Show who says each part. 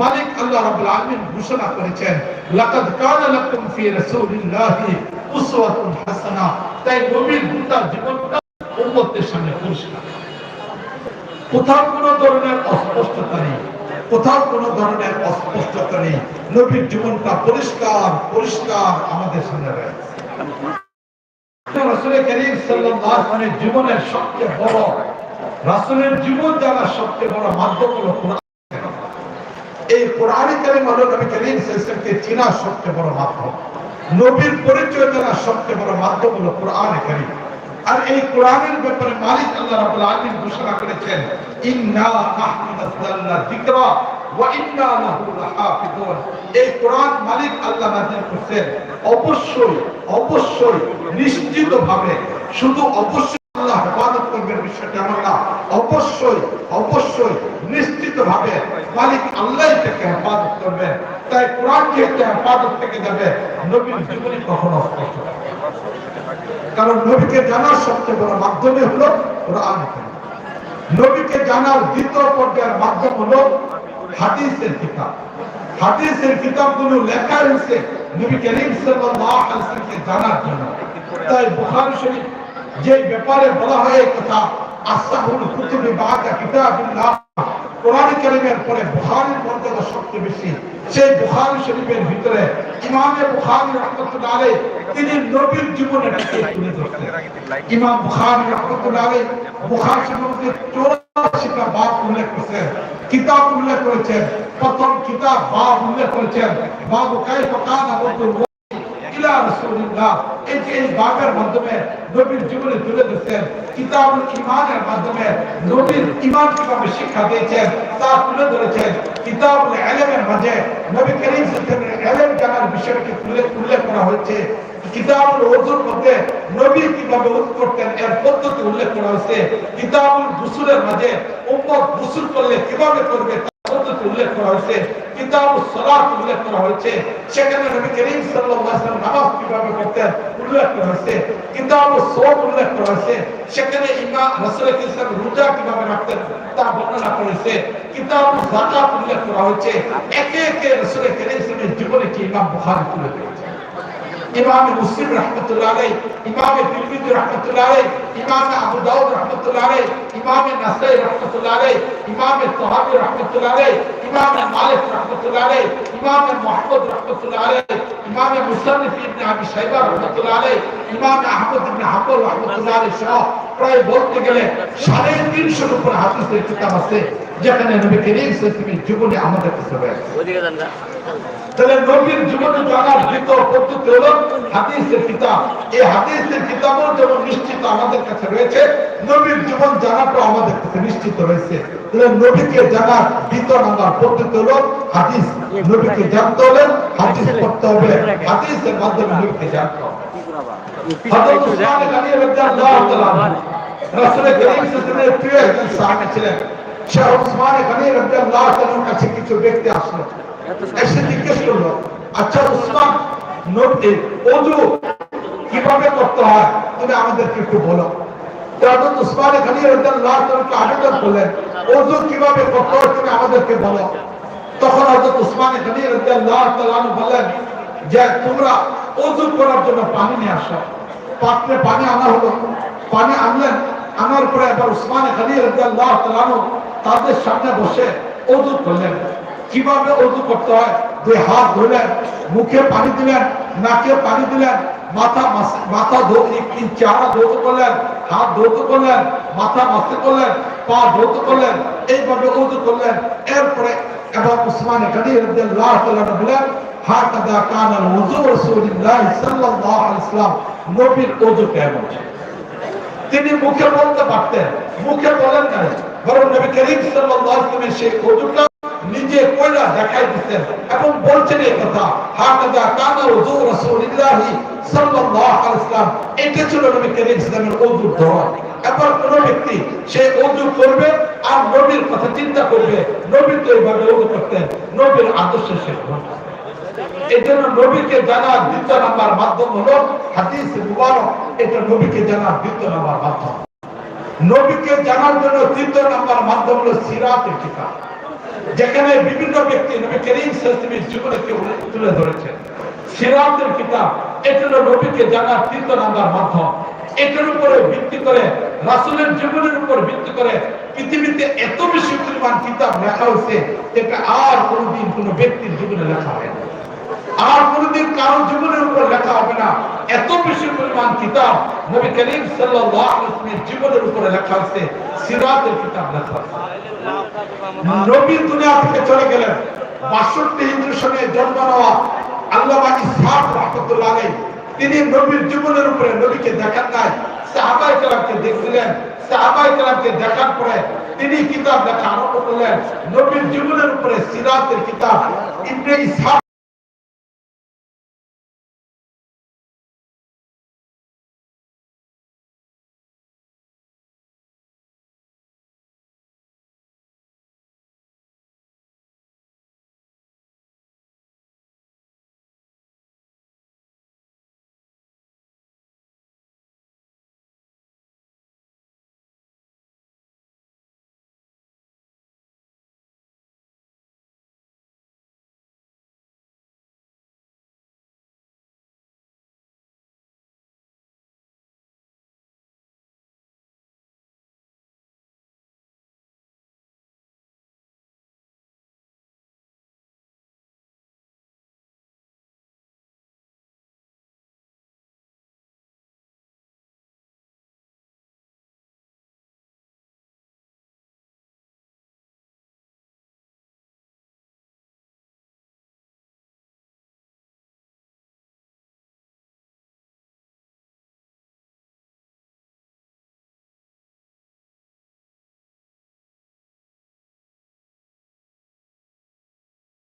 Speaker 1: মালিক আল্লাহ রাব্বুল আলামিন ঘোষণা করেছেন, লাকাদ কানা লাকুম ফি রাসূলিল্লাহি উসওয়াতুন হাসানা। তাই নবীর গোটা জীবনটা উম্মতের সামনে পরিষ্কার। কোথাও কোনো ধরনের অস্পষ্টতা নেই, কোথাও কোনো ধরনের অস্পষ্টতা নেই। নবীর জীবনটা পরিষ্কার পরিষ্কার আমাদের সামনে রয়েছে। রাসূলের করিম ওয়াসাল্লামের জীবনের সবচেয়ে বড়, রাসূলের জীবন জানার সবচেয়ে বড় মাধ্যম হলো এই কোরআন কারিম হলো নবী সবচেয়ে বড় মাধ্যম। নবীর পরিচয় জানার সবচেয়ে বড় মাধ্যম হলো কোরআন কারিম। আর এই কোরআনের ব্যাপারে মালিক আল্লাহ ঘোষণা করেছেন, ইন্না এই কোরআন মালিক আল্লাহ অবশ্যই অবশ্যই নিশ্চিতভাবে, শুধু অবশ্যই বিষয়টা এমন না অবশ্যই অবশ্যই নিশ্চিতভাবে মালিক আল্লাহ থেকে হেফাজত করবেন তাই কোরআন যেহেতু হেফাজত থেকে যাবে, নবীর জীবনে কখনো। কারণ নবীকে জানার সবচেয়ে বড় মাধ্যমে হলো কোরআন। নবীকে জানার দ্বিতীয় পর্যায়ের মাধ্যম হলো হাদিসের কিতাব। হাদিসের কিতাবগুলো লেখা হয়েছে নবী করিম সাল্লাল্লাহু আলাইহি ওয়াসাল্লামকে জানার জন্য। তাই বুখারী শরীফ যে ব্যাপারে বলা হয় কথা আসাহুল কুতুবি বাদা কিতাবিল্লাহ, কোরআন কারীমের পরে বুখারীর মর্যাদা সবচেয়ে বেশি। সেই বুখারী শরীফের ভিতরে ইমামে বুখারী রাহমাতুল্লাহ আলাইহি তিনি নবীর জীবনের তুলে ধরছেন। ইমাম বুখারী রাহমাতুল্লাহ আলাইহি বুখারী শরীফের 84টা বাব উল্লেখ করেছেন, কিতাব উল্লেখ করেছেন, প্রথম কিতাব বাব উল্লেখ করেছেন, বাবু কাইফা কানা ইলা রাসূলিল্লাহ। এই যে এই মাধ্যমে নবীর জীবনে তুলে ধরছেন কিতাবুল ঈমানের মাধ্যমে নবীর ঈমান কীভাবে শিক্ষা দিয়েছেন তা তুলে ধরেছেন। কিতাবুল মাঝে নবী করিম সাল্লাল্লাহু আলাইহি জানার বিষয়কে তুলে উল্লেখ করা হয়েছে। কিতাবুল ওযুর মধ্যে নবী কীভাবে করতেন, এর পদ্ধতি উল্লেখ করা হয়েছে। কিতাবুল গুসুলের মাঝে উম্মত গুসুল করলে কীভাবে করবে পদ্ধতি উল্লেখ করা হয়েছে কিতাবুল সালাত উল্লেখ করা হয়েছে। সেখানে নবী করিম সাল্লাল্লাহু আলাইহি ওয়াসাল্লাম নামাজ কীভাবে করতেন উল্লেখ করা হয়েছে কিতাবুল সওম উল্লেখ করা হয়েছে, সেখানে ইমাম রাসূল ইসলাম রোজা কীভাবে রাখতেন তা বর্ণনা করেছে কিতাবুল যাকাত উল্লেখ করা হয়েছে। একে একে রাসূল করিম সাল্লাল্লাহু জীবনে কি ইমাম বুখারী তুলে ধরেছে? ইমাম মুসলিম রহমতুল্লাহ আলাই ইমাম তিরমিজি রহমতুল্লাহ আলাই ইমাম আবু দাউদ রহমতুল্লাহ আলাই ইমাম নাসাই রহমতুল্লাহ আলাই ইমাম তাহাবি রহমতুল্লাহ আলাই ইমাম মালিক রহমতুল্লাহ আলাই ইমাম মুহাম্মদ রহমতুল্লাহ আলাই ইমাম মুসান্নিফ ইবনে আবি শাইবা রহমতুল্লাহ আলাই ইমাম আহমদ ইবনে হাম্বল রহমতুল্লাহ আলাই সহ প্রায় বলতে গেলে সাড়ে তিনশোর উপর হাদিসের কিতাব আছে, যেখানে নবী করিম সাল্লাল্লাহু জীবনে আমাদের কাছে রয়েছে। তাহলে নবীর জীবনে জানার দ্বিতীয় পদ্ধতি হলো হাদিসের কিতাব। এই হাদিসের কিতাবও যেমন নিশ্চিত আমাদের কাছে রয়েছে, নবীর জীবন জানাটাও আমাদের কাছে নিশ্চিত রয়েছে। তাহলে নবীকে জানার দ্বিতীয় নাম্বার পদ্ধতি হলো হাদিস। নবীকে জানতে হলে হাদিস পড়তে হবে। হাদিসের মাধ্যমে নবীকে জানতে হবে। প্রিয় একজন সাহাবী ছিলেন। শাহ উসমান কিছু ব্যক্তি আসলো। এসে জিজ্ঞেস করল আচ্ছা উসমান নবী ওযু কীভাবে করতে হয়? তুমি আমাদেরকে একটু বলো। হযরত উসমান গনি রাদিয়াল্লাহু তাআলাকে আবেদন করলেন ওযু কীভাবে করতে হয় তুমি আমাদেরকে বলো। তখন হযরত উসমান গনি রাদিয়াল্লাহু তাআলা বললেন, যে তোমরা ওযু করার জন্য পানি নিয়ে আসো। পাত্রে পানি আনা হলো। পানি আনলেন, আনার পরে এবার উসমান গনি রাদিয়াল্লাহু তাআলা তাদের সামনে বসে ওযু করলেন। কীভাবে ওযু করতে হয়? দুই হাত ধরলেন মুখে পানি দিলেন, নাকে পানি দিলেন, মাথা মাথা চেহারা ধৌত করলেন, হাত ধৌত করলেন, মাথা মাসে করলেন, পা ধৌত করলেন, এইভাবে ওযু করলেন। এরপরে এবার উসমান বলেন হাকাদা কানাল ওযু রাসূলুল্লাহ সাল্লাল্লাহু আলাইহি ওয়াসাল্লাম নবীর ওযু কেমন? তিনি মুখে বলতে পারতেন, মুখে বলেন না বরং নবী করিম সাল্লাল্লাহু আলাইহি ওয়াসাল্লামের সেই ওযুটা নিজে কইরা দেখাই দিতেন এবং বলছেন এই কথা হাকাদা কানা ওযু রাসূলুল্লাহ সাল্লাল্লাহু আলাইহি ওয়াসাল্লাম এটা ছিল নবী করিম ইসলামের ওযুর ধরন এবার কোন ব্যক্তি সে ওযু করবে আর নবীর কথা চিন্তা করবে, নবী তো এইভাবে ওযু করতেন, নবীর আদর্শ সে। এই জন্য নবীকে জানার দ্বিতীয় নাম্বার মাধ্যম হলো হাদিস মুবারক, এটা নবীকে জানার দ্বিতীয় নাম্বার মাধ্যম। নবীকে জানার জন্য তৃতীয় নাম্বার মাধ্যম হলো সিরাতের কিতাব। যেখানে বিভিন্ন ব্যক্তি নবী করিম সাল্লাল্লাহু জীবনকে তুলে ধরেছেন। সিরাতের কিতাব এটা হলো নবীকে জানার তৃতীয় নাম্বার মাধ্যম। এটার উপরে ভিত্তি করে, রাসুলের জীবনের উপর ভিত্তি করে পৃথিবীতে এত বেশি পরিমাণ কিতাব লেখা হয়েছে, যেটা আর কোনদিন কোনো ব্যক্তির জীবনে লেখা হয় না আর কোনদিন কারও জীবনের উপর লেখা হবে না। এত বেশি পরিমাণ কিতাব নবী করিম ওয়াসাল্লামের জীবনের উপরে লেখা আছে, সিরাতের কিতাব লেখা নবী দুনিয়া থেকে চলে গেলেন। 62 হিজরি সনে জন্ম নেওয়া আল্লামা ইসহাক রাহমাতুল্লাহ তিনি নবীর জীবনের উপরে নবীকে দেখান নাই, সাহাবায়ে কেরামকে দেখছিলেন সাহাবায়ে কেরামকে দেখার পরে তিনি কিতাব লেখা আরম্ভ করলেন। নবীর জীবনের উপরে সিরাতের কিতাব ইবনে